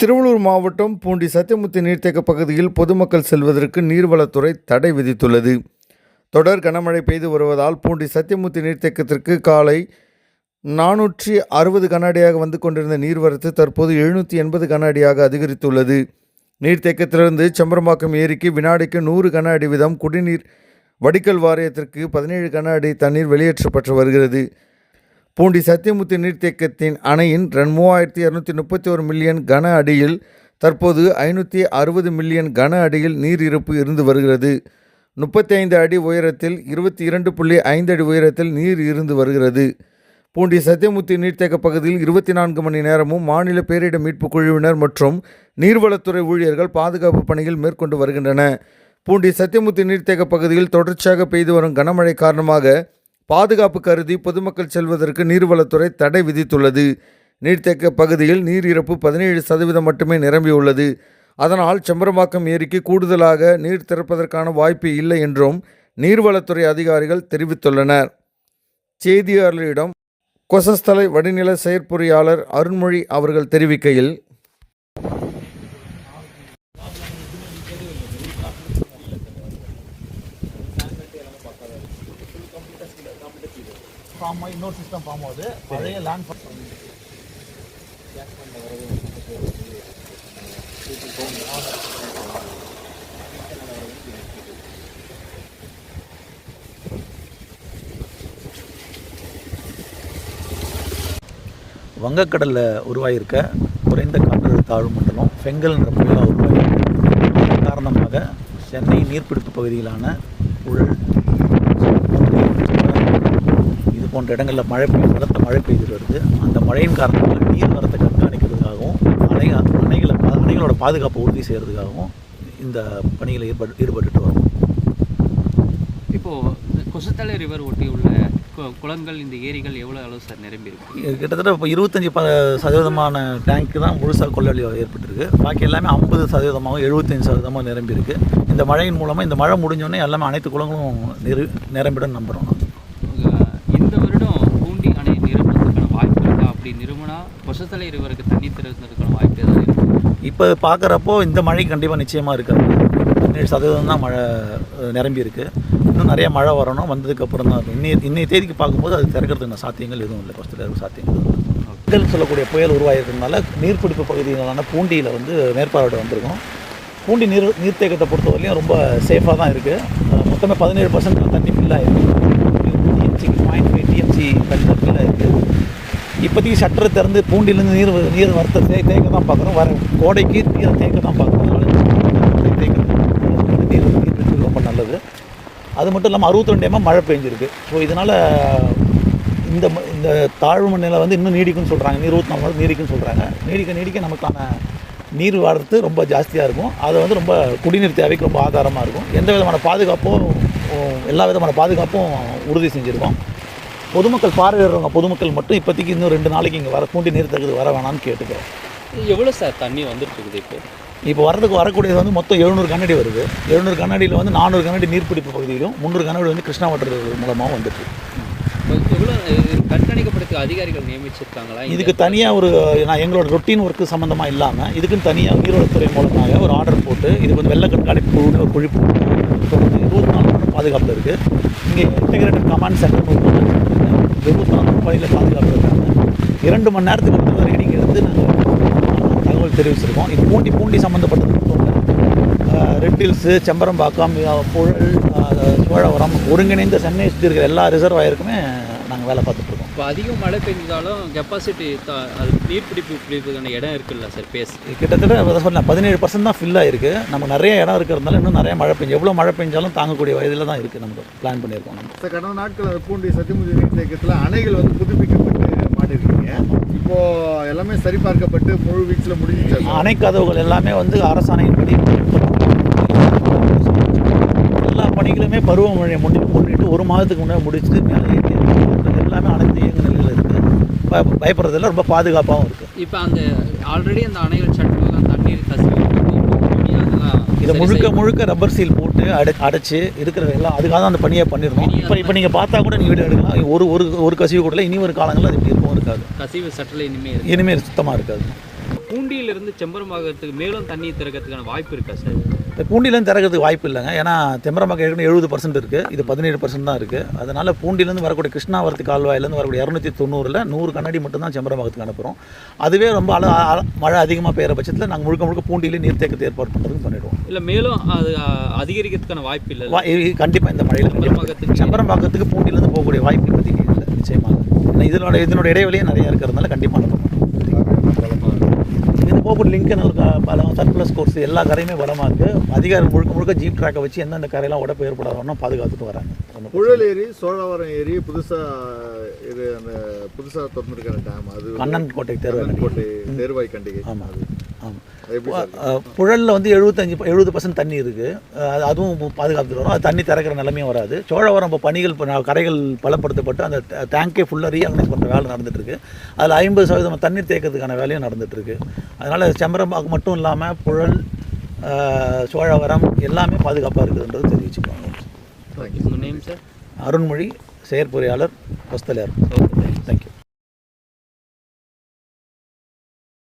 திருவள்ளூர் மாவட்டம் பூண்டி சத்தியமுத்து நீர்த்தேக்க பகுதியில் பொதுமக்கள் செல்வதற்கு நீர்வளத்துறை தடை விதித்துள்ளது. தொடர் கனமழை பெய்து வருவதால் பூண்டி சத்தியமுத்து நீர்த்தேக்கத்திற்கு காலை நானூற்றி அறுபது கனஅடியாக வந்து கொண்டிருந்த நீர்வரத்து தற்போது எழுநூற்றி எண்பது கனஅடியாக அதிகரித்துள்ளது. நீர்த்தேக்கத்திலிருந்து செம்பரம்பாக்கம் ஏரிக்கு வினாடிக்கு நூறு கன அடி வீதம் குடிநீர் வடிகல் வாரியத்திற்கு பதினேழு கன அடி தண்ணீர் வெளியேற்றப்பட்டு வருகிறது. பூண்டி சத்தியமுத்தி நீர்த்தேக்கத்தின் அணையின் ரன் மூவாயிரத்தி இரநூத்தி முப்பத்தி ஒரு மில்லியன் கன அடியில் தற்போது ஐநூற்றி அறுபது மில்லியன் கன அடியில் நீர் இருப்பு இருந்து வருகிறது. முப்பத்தி ஐந்து அடி உயரத்தில் இருபத்தி இரண்டு புள்ளி ஐந்து அடி உயரத்தில் நீர் இருந்து வருகிறது. பூண்டி சத்தியமுத்தி நீர்த்தேக்க பகுதியில் இருபத்தி நான்கு மணி நேரமும் மாநில பேரிடர் மீட்புக் குழுவினர் மற்றும் நீர்வளத்துறை ஊழியர்கள் பாதுகாப்பு பணிகள் மேற்கொண்டு வருகின்றன. பூண்டி சத்தியமுத்தி நீர்த்தேக்க பகுதியில் தொடர்ச்சியாக பெய்து வரும் கனமழை காரணமாக பாதுகாப்பு கருதி பொதுமக்கள் செல்வதற்கு நீர்வளத்துறை தடை விதித்துள்ளது. நீர்த்தேக்க பகுதியில் நீர் இறப்பு பதினேழு சதவீதம் மட்டுமே நிரம்பியுள்ளது அதனால் செம்பரம்பாக்கம் ஏரிக்கு கூடுதலாக நீர் திறப்பதற்கான வாய்ப்பு இல்லை என்றும் நீர்வளத்துறை அதிகாரிகள் தெரிவித்துள்ளனர். செய்தியாளர்களிடம் கொசஸ்தலை வடிநில செயற்பொறியாளர் அருண்மொழி அவர்கள் தெரிவிக்கையில் ஃபார்ம் ஆகி இன்னொரு சிஸ்டம் ஃபார்ம் ஆகுது பழைய லேண்ட் வங்கக்கடலில் உருவாகியிருக்க குறைந்த காற்றழுத்த தாழ்வு மண்டலம் ஃபெங்கல்ன்ற புயலாக உருவாகியிருக்கு காரணமாக சென்னை நீர்பிடிப்பு பகுதியிலான இது போன்ற இடங்களில் மழை பெய்து பலத்த மழை பெய்து வருது. அந்த மழையின் காரணமாக நீர் வரத்தை கண்காணிக்கிறதுக்காகவும் அணை அணைகளை அணைகளோட பாதுகாப்பை உறுதி செய்கிறதுக்காகவும் இந்த பணியில் ஈடுபட்டு ஈடுபட்டுட்டு வரோம். இப்போது கொசத்தலை ரிவர் ஒட்டி உள்ள குளங்கள் இந்த ஏரிகள் எவ்வளோ அளவு சார் நிரம்பி இருக்கு? கிட்டத்தட்ட இப்போ இருபத்தஞ்சி ப சதவீதமான டேங்க்கு தான் முழுசாக கொள்ளளி ஏற்பட்டிருக்கு. பாக்கி எல்லாமே ஐம்பது சதவீதமாகவும் எழுபத்தஞ்சு சதவீதமாக நிரம்பி இருக்கு. இந்த மழையின் மூலமாக இந்த மழை முடிஞ்சோடனே எல்லாமே அனைத்து குளங்களும் நிரு நிரம்பிடும் நம்புகிறோம் அஹ் இந்த வருடம் பூண்டி அணை நிரம்புறதுக்கான வாய்ப்பு இருக்கா அப்படி இருவருக்கு தண்ணி திறந்ததுக்கான வாய்ப்பு எதாவது இருக்கு? இப்போ பார்க்குறப்போ இந்த மழை கண்டிப்பாக நிச்சயமாக இருக்காது. பதினேழு சதவீதம் தான் மழை நிரம்பி இருக்கு. இன்னும் நிறைய மழை வரணும். வந்ததுக்கப்புறம் தான் இருக்கும். இன்னைய இன்னைய தேதிக்கு பார்க்கும்போது அது திறக்கிறதுக்கு சாத்தியங்கள் எதுவும் இல்லை. ஃபஸ்ட்டில் சாத்தியங்கள் மக்கள் புயல் சொல்லக்கூடிய புயல் உருவாகிருக்கிறதுனால நீர்பிடிப்பு பகுதிகளான பூண்டியில் வந்து மேற்பார்வையிட வந்திருக்கோம். பூண்டி நீர் நீர்த்தேக்கத்தை பொறுத்தவரையிலையும் ரொம்ப சேஃபாக தான் இருக்குது மொத்தமே பதினேழு பர்சன்ட் தண்ணி ஃபில்லாக இருக்குது டிஎம்சிக்கு பாயிண்ட் ஃபைவ் டிஎம்சி தண்ணி இப்போதைக்கு ஷட்டர் திறந்து பூண்டிலேருந்து நீர் நீர் வரத்த தே தேக்க தான் பார்க்குறோம். வர கோடைக்கு நீர் தேக்க தான் பார்க்குறோம். அதனால் தேக்க நீர் நீர் ரொம்ப நல்லது. அது மட்டும் இல்லாமல் அறுபத்தி ரெண்டு மழை பெஞ்சிருக்கு. ஸோ இதனால் இந்த ம- இந்த தாழ்வு மண்ணில் வந்து இன்னும் நீடிக்கும்னு சொல்கிறாங்க நீர் இருபத்தி நாலு நீடிக்குன்னு நீடிக்கும்னு சொல்கிறாங்க நீடிக்க நீடிக்க நமக்கான நீர் வாடுறது ரொம்ப ஜாஸ்தியாக இருக்கும். அது வந்து ரொம்ப குடிநீர் தேவைக்கு ரொம்ப ஆதாரமாக இருக்கும். எந்த விதமான பாதுகாப்பும் எல்லா விதமான பாதுகாப்பும் உறுதி செஞ்சுருக்கோம். பொதுமக்கள் பார்வையிடுறவங்க பொதுமக்கள் மட்டும் இப்போதைக்கு இன்னும் ரெண்டு நாளைக்கு இங்கே வர பூண்டி நீர் தகுதி வர வேணாம்னு கேட்டுக்கிறோம் எவ்வளோ சார் தண்ணி வந்துட்டு இருக்குது இப்போ? இப்போ வரதுக்கு வரக்கூடியது வந்து மொத்தம் எழுநூறு கண்ணாடி வருது. எழுநூறு கண்ணாடியில் வந்து நானூறு கண்ணாடி நீர்பிடிப்பு பகுதியிலும் முந்நூறு கண்ணாடி வந்து கிருஷ்ணா வாட்டர் மூலமாகவும் வந்துட்டு எவ்வளோ கண்காணிக்கப்படுறதுக்கு அதிகாரிகள் நியமிச்சிருக்காங்களா? இதுக்கு தனியாக ஒரு நான் எங்களோட ரொட்டீன் ஒர்க்கு சம்மந்தமாக இல்லாமல் இதுக்குன்னு தனியாக நீர்வளத்துறை மூலமாக ஒரு ஆர்டர் போட்டு இதுக்கு வந்து வெள்ள கண்காணிப்பு குழுன்னு ஒரு குழி இருபத்தி நாலு மணி இருக்குது இங்கே இன்டிகிரேட்டட் கமாண்ட் சென்டர் இருபத்தி பணியில் பாதுகாப்பு இருக்காங்க. இரண்டு மணி நேரத்துக்கு ஒரு வரைக்கும் வந்து நாங்கள் தகவல் தெரிவிச்சிருக்கோம். இது பூண்டி பூண்டி சம்மந்தப்பட்டது ரெட் ஹில்ஸு செம்பரம்பாக்கம் புழல் சோழவரம் ஒருங்கிணைந்த சென்னை சுற்றி இருக்கிற எல்லா ரிசர்வாயருக்குமே நாங்கள் வேலை பார்த்துட்ருக்கோம் இப்போ அதிகம் மழை பெஞ்சாலும் கெப்பாசிட்டி அது நீர்பிடிப்பு பிடிப்புக்கான இடம் இருக்குல்ல சார் பேஸ் கிட்டத்தட்ட சொன்னேன் பதினேழு பர்சன்ட் தான் ஃபில் ஆயிருக்கு. நம்ம நிறைய இடம் இருக்கிறதுனால இன்னும் நிறைய மழை பெஞ்சு எவ்வளோ மழை பெஞ்சாலும் தாங்கக்கூடிய வயதில் தான் இருக்குது நமக்கு பிளான் பண்ணியிருக்கோம் நம்ம. சார் கடந்த நாட்கள் பூண்டி சத்தியமுதி நீர்த்தேக்கத்தில் அணைகள் வந்து புதுப்பிக்கப்பட்டு மாட்டிருக்கீங்க. இப்போ எல்லாமே சரிபார்க்கப்பட்டு முழு வீச்சில் முடிஞ்சிச்சு அணை கதவுகள் எல்லாமே வந்து அரசாணையின்படி எல்லா பணிகளுமே பருவமழையை முன்னிட்டு முன்னிட்டு ஒரு மாதத்துக்கு முன்னாடி முடிச்சுட்டு மேலே ஏற்றி எல்லாமே அனைத்து இயங்க நிலையில் இருக்குது பயப்படுறதில்ல ரொம்ப பாதுகாப்பாகவும் இருக்குது இப்போ அந்த ஆல்ரெடி அந்த அணைகள் சட்டங்கள்லாம் தண்ணீர் கசிவு இதை முழுக்க முழுக்க ரப்பர் சீல் போட்டு அடை அடைச்சு இருக்கிறது எல்லாம் அதுக்காக தான் அந்த பணியை பண்ணிருந்தோம். இப்போ இப்போ நீங்கள் பார்த்தா கூட நீங்கள் வீடியோ எடுக்கலாம். ஒரு ஒரு ஒரு கசிவு கூட. இனி ஒரு காலங்களில் அது இப்படி இருக்கும் இருக்காது. கசிவு சட்டில் இனிமேல் இனிமேல் சுத்தமாக இருக்காது. பூண்டியிலிருந்து செம்பரம்பாக்கத்துக்கு மேலும் தண்ணி திறக்கிறதுக்கான வாய்ப்பு இருக்கா சார்? இந்த பூண்டிலேருந்து திறக்கிறதுக்கு வாய்ப்பு இல்லைங்க. ஏன்னா தெம்பரம்பாக்கம் ஏற்கனவே எழுபது பர்சன்ட் இருக்குது இது பதினேழு பர்சன்ட் தான் இருக்குது அதனால் பூண்டிலேருந்து வரக்கூடிய கிருஷ்ணாவரத்து கால்வாயிலேருந்து வரக்கூடிய இரநூத்தி தொண்ணூறில் நூறு கண்ணாடி மட்டும் தான் செம்பரம்பாக்கத்துக்கு அனுப்புகிறோம் அதுவே ரொம்ப அள மழை அதிகமாக பெய்கிற பட்சத்தில் நாங்கள் முழுக்க முழுக்க பூண்டியிலே நீர்த்தேக்கத்தை ஏற்பாடு பண்ணுறதுக்கு பண்ணிடுவோம். இல்லை மேலும் அது அதிகரிக்கிறதுக்கான வாய்ப்பு இல்லை. கண்டிப்பாக இந்த மழையில் செம்பரம்பாக்கத்துக்கு செம்பரம்பாக்கத்துக்கு பூண்டிலேருந்து போகக்கூடிய வாய்ப்பு இப்போதைக்கு இல்லை. நிச்சயமாக. ஏன்னா இதனோட இதனோட இடைவெளியும் நிறையா இருக்கிறதுனால கண்டிப்பாக அனுப்ப போகக்கூடிய லிங்கனல் பலம் சர்ப்ளஸ் கோர்ஸ் எல்லா கரையுமே பலமாக இருக்குது அதிகாரம் முழுக்க முழுக்க ஜீப் ட்ராக்கை வச்சு எந்தெந்த கரையெல்லாம் உடப்பு ஏற்படாதோன்னா பாதுகாத்துட்டு வராங்க. புழல் ஏரி சோழவரம் ஏரி புதுசா இது அந்த புதுசா திறந்துருக்கிற டேம் அது கண்ணன் கோட்டை தேர்வு கோட்டை தேர்வாய் கண்டிகை. ஆமாம் அது சார்? புழலில் வந்து எழுபத்தஞ்சு எழுபது பர்சன்ட் தண்ணி இருக்குது அதுவும் பாதுகாத்துட்டு வரும். அது தண்ணி திறக்கிற நிலைமையும் வராது. சோழவரம் இப்போ பணிகள் கரைகள் பலப்படுத்தப்பட்டு அந்த டேங்கே ஃபுல்லாக ரீஆர்கனைஸ் பண்ணுற வேலை நடந்துட்டு இருக்கு அதில் ஐம்பது சதவீதம் தண்ணீர் தேக்கிறதுக்கான வேலையும் நடந்துட்டு இருக்கு அதனால் செம்பரம்பாக்கம் மட்டும் இல்லாமல் புழல் சோழவரம் எல்லாமே பாதுகாப்பாக இருக்குதுன்றது தெரிவிச்சுக்கோங்க. உங்கள் நேம் சார் அருண்மொழி செயற்பொறியாளர் கொஸ்தலையார் ஓகே